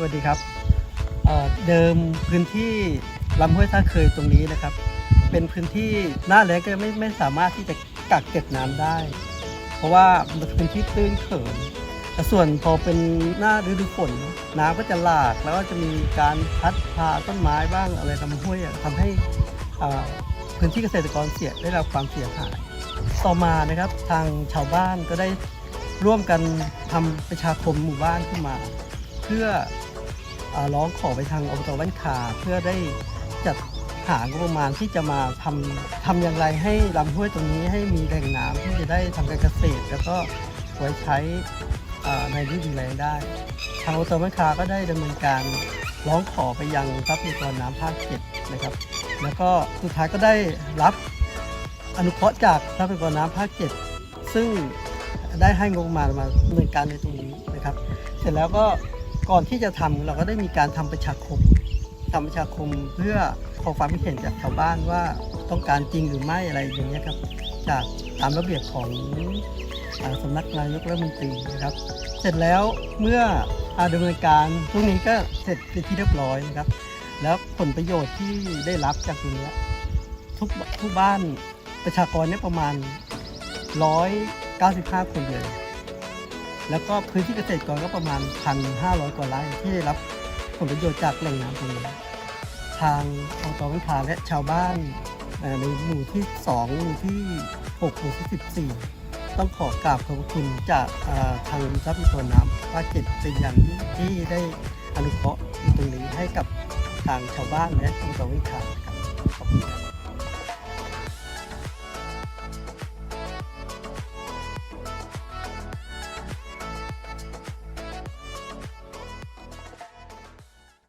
สวัสดีครับเเดิมพื้นที่ลำห้วยท่าเคยตรงนี้นะครับ เป็นพื้นที่หน้าแล้งก็ไม่ไม่สามารถที่จะกักเก็บน้ำได้ เพราะว่ามันเป็นพื้นที่ตื้นเขินแต่ส่วนพอเป็นหน้าฤดูฝนน้ำก็จะหลากแล้วก็จะมีการพัดพาต้นไม้บ้างอะไรลำห้วยอะทำให้พื้นที่เกษตรกรเสียได้รับความเสียหายต่อมานะครับทางชาวบ้านก็ได้ร่วมกันทำประชาคมหมู่บ้านขึ้นมา เพื่อ ร้องขอไปทางอบตบ้านขาเพื่อได้จัดหางบประมาณที่จะมาทำทำอย่างไรให้ลำห้วยตรงนี้ให้มีแหล่งน้ำที่จะได้ทำการเกษตร แล้วก็ไว้ใช้อ่าในฤดูแล้งได้ ทางอบตบ้านขาก็ได้ดำเนินการร้องขอไปยังทรัพยากรน้ำภาคเจ็ดนะครับ แล้วก็สุดท้ายก็ได้รับอนุเคราะห์จากทรัพยากรน้ำภาคเจ็ดซึ่งได้ให้งบประมาณมาดำเนินการในตรงนี้นะครับ เสร็จแล้วก็ ก่อนที่จะทำเราก็ได้มีการทำประชาคมทำประชาคมเพื่อขอความคิดเห็นจากชาวบ้านว่าต้องการจริงหรือไม่อะไรอย่างเงี้ยครับ จากตามระเบียบของอาสำนักนายกรัฐมนตรีนะครับ เสร็จแล้วเมื่ออาดำเนินการตรงนี้ก็เสร็จเป็นที่เรียบร้อยนะครับ แล้วผลประโยชน์ที่ได้รับจากตรงนี้ทุกทุกบ้านประชากรเนี่ยประมาณ 195 คนเลย แล้วก็พื้นที่เกษตรกรก็ประมาณ 1,500 กว่าไร่ที่ได้รับผลประโยชน์จากแหล่งน้ำตรงนี้ทางอบตบัญชาและชาวบ้านในหมู่ที่ 2 หมู่ที่ 6 หมู่ที่ 14 ต้องขอกราบขอบคุณจากทางทรัพยากรน้ำภาคเจ็ดเป็นอย่างที่ได้อนุเคราะห์ตรงนี้ให้กับทางชาวบ้านและอบตบัญชาครับขอบคุณครับ